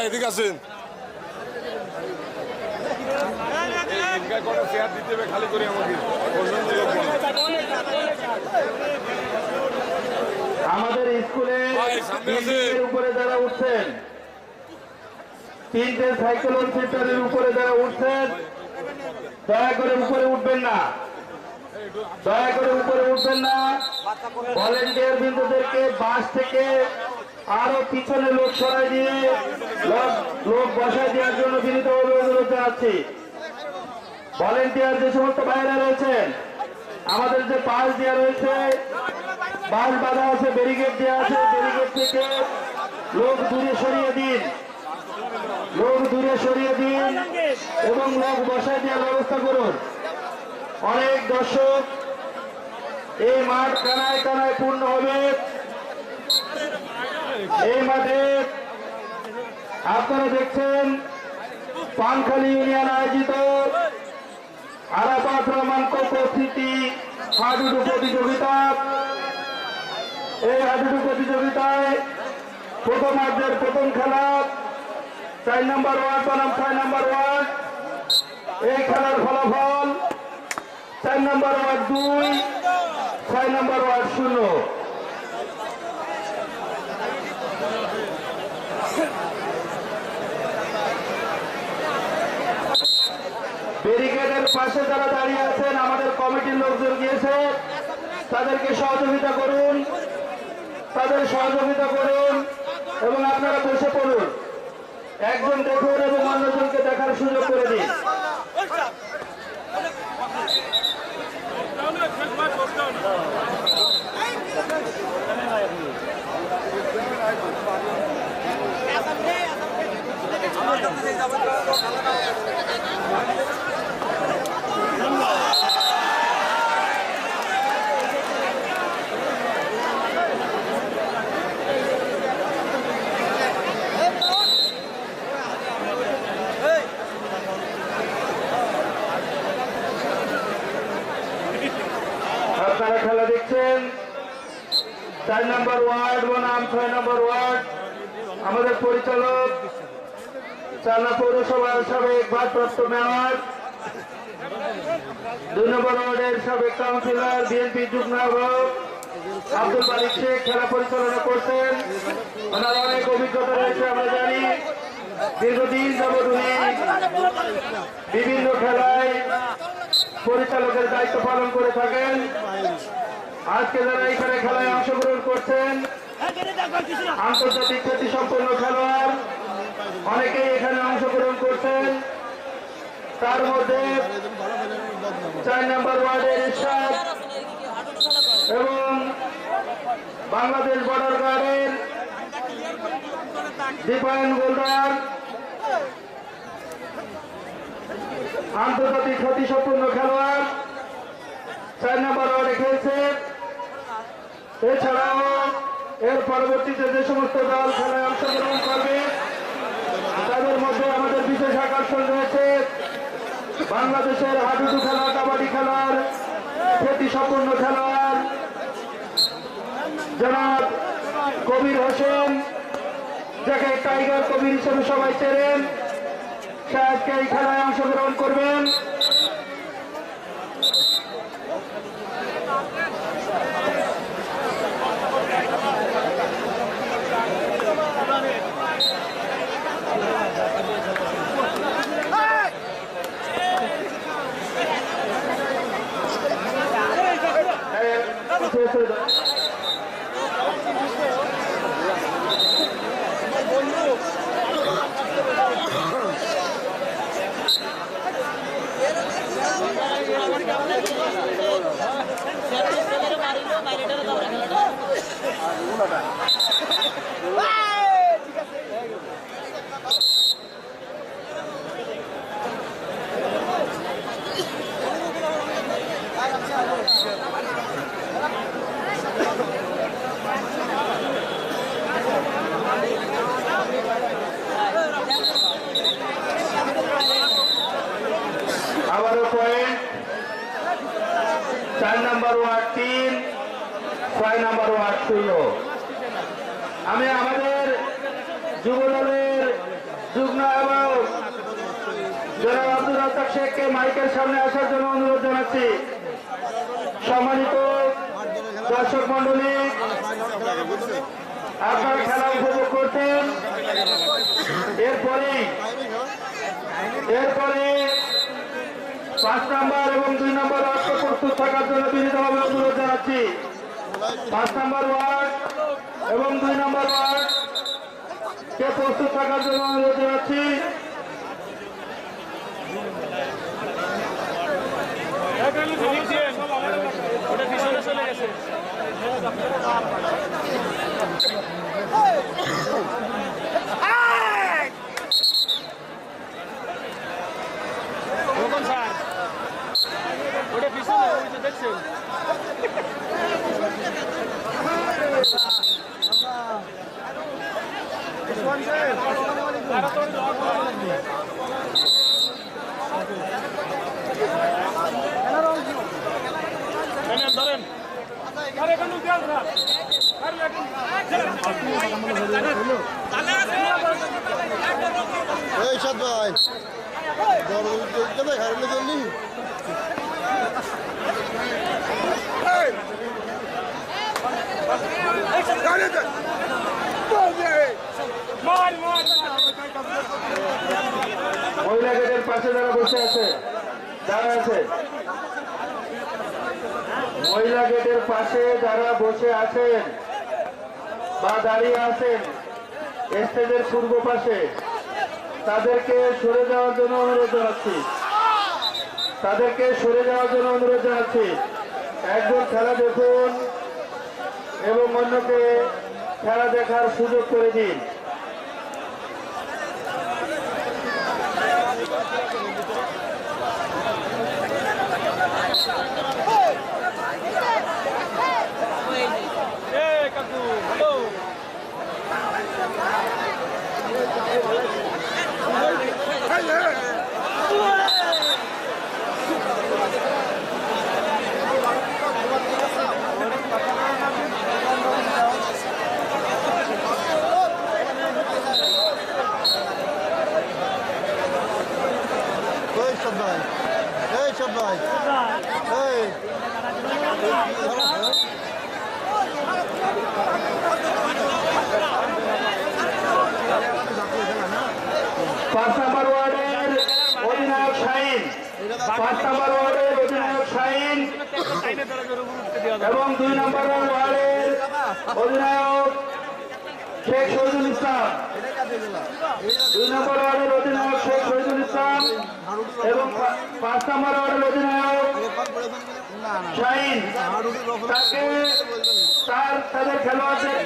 ভাই এদিকে আছেন চেয়ার দিতে হবে খালি করে আমাকে আমাদের স্কুলে উপরে যারা উঠছেন তিনটে সাইক্লোন সেন্টারের উপরে যারা উঠছেন দয়া করে উপরে উঠবেন না। দয়া করে উপরে উঠবেন না। ভলেন্টিয়ার বিন্দুদেরকে বাস থেকে আরও পিছনে লোক সরাই দিয়ে, লোক বসায় দেওয়ার জন্য বিনীতভাবে অনুরোধ জানাচ্ছি ভলেন্টিয়ার যে সমস্ত বাইরে রয়েছেন, আমাদের যে পাস দেওয়া রয়েছে বাস বাধা আছে ব্যারিকেড দেওয়া আছে ব্যারিকেড থেকে লোক দূরে সরিয়ে দিন। লোক দূরে সরিয়ে দিন এবং লোক বসায় দেওয়ার ব্যবস্থা করুন। অনেক দর্শক, এই মাঠ কানায় কানায় পূর্ণ হবে। এই মাঠে আপনারা দেখছেন পানখালী ইউনিয়ন আয়োজিত আরাফাত রহমান কোকো স্মৃতি হাডুডু প্রতিযোগিতা। এই হাডুডু প্রতিযোগিতায় প্রথম প্রথমার্ধের প্রথম খেলা, চার নম্বর ওয়ার্ড, বনাম ছয় নম্বর ওয়ার্ড। এই খেলার ফলাফল চার নম্বর ওয়ার্ড দুই, ছয় নম্বর ওয়ার্ড শূন্য। পাশে যারা দাঁড়িয়ে আছেন, আমাদের কমিটির লোকজন গিয়েছে। তাদেরকে সহযোগিতা করুন। তাদের সহযোগিতা করুন এবং আপনারা বসে পড়ুন। একজন দেখুন এবং অন্যজনকে দেখার সুযোগ করে দিন খেলা দেখছেন চার নম্বর ওয়ার্ড বনাম ছয় নম্বর ওয়ার্ড আমাদের পরিচালক, চালনা পৌরসভার সাবেক ভারপ্রাপ্ত মেয়র, দুই নম্বর ওয়ার্ডের সাবেক কাউন্সিলর, বিএনপি যুগ্ম আব্দুল মালিক শেখ খেলা পরিচালনা করছেন। ওনার অনেক অভিজ্ঞতা রয়েছে, আমরা জানি। দীর্ঘদিন যাবৎ উনি বিভিন্ন খেলায় পরিচালকের দায়িত্ব পালন করে থাকেন। আজকে যারা এখানে খেলায় অংশগ্রহণ করছেন, আন্তর্জাতিক খ্যাতি সম্পন্ন খেলোয়াড়, অনেকেই এখানে অংশগ্রহণ করছেন। তার মধ্যে চার নম্বর ওয়ার্ডের ইরশাদ এবং বাংলাদেশ বর্ডার গার্ডের দীপায়ন গোলদার। আন্তর্জাতিক খ্যাতি সম্পন্ন খেলোয়াড়, চার নম্বর ওয়ার্ডে খেলছে। এছাড়াও, এর পরবর্তীতে যে সমস্ত দল খেলায় অংশগ্রহণ করবে, তাদের মধ্যে আমাদের বিশেষ আকর্ষণ রয়েছে বাংলাদেশের হাডুডু খেলা, কাবাডি খেলার খ্যাতি সম্পন্ন খেলোয়াড় জনাব কবির হোসেন, যাকে টাইগার কবির হিসেবে সবাই চেনেন, সে আজকে এই খেলায় অংশগ্রহণ আবারও চার নাম্বার ওয়ার্ড তিন, ছয় নম্বর ওয়ার্ড শূন্য। আমি আমাদের যুবদলের যুগ্ম এবং জনাব আব্দুল রাজাক শেখকে মাইকের সামনে আসার জন্য অনুরোধ জানাচ্ছি। সম্মানিত দর্শক মন্ডলী আপনারা খেলা উপভোগ করছেন। এরপরে এরপরে পাঁচ নাম্বার এবং দুই নম্বর ওয়ার্ডকে প্রস্তুত থাকার জন্য বিনীতভাবে অনুরোধ জানাচ্ছি। পাঁচ নাম্বার ওয়ার্ড এবং দুই নম্বর ওয়ার্ড কে প্রস্তুত থাকার জন্য অনুরোধ জানাচ্ছি। ওটা পিছনে চলে গেছে রোকন স্যার ওটা পিছনে ওই যে দেখছেন ধরেন ধরেন আরে এখানে উঠেন স্যার আরে এই সাত ভাই। বড় হারলে জলদি। মহিলা গেটের পাশে যারা বসে আছে, যারা আছে? মহিলা গেটের পাশে যারা বসে আছেন বা দাঁড়িয়ে আছেন, স্টেজের পূর্ব পাশে, তাদেরকে সরে যাওয়ার জন্য অনুরোধ জানাচ্ছি। তাদেরকে সরে যাওয়ার জন্য অনুরোধ জানাচ্ছি। একজন খেলা দেখুন এবং অন্যকে খেলা দেখার সুযোগ করে দিন এ কাকু হ্যালো এই সাত ভাই এই সাত ভাই এই পাঁচ নম্বর ওয়ার্ডের অধিনায়ক শাহিন পাঁচ নম্বর ওয়ার্ডের অধিনায়ক শাহিন টাইনে ধরে করে উপর উঠতে দেওয়া যাবে এবং দুই নম্বর ওয়ার্ডের অধিনায়ক শেখ শহীদুল ইসলাম। দুই নম্বর ওয়ার্ডের অধিনায়ক শেখ শহীদুল ইসলাম এবং পাঁচ নম্বর ওয়ার্ডের অধিনায়ক শাহিন। তাকে তার, তাদের খেলোয়াড়দের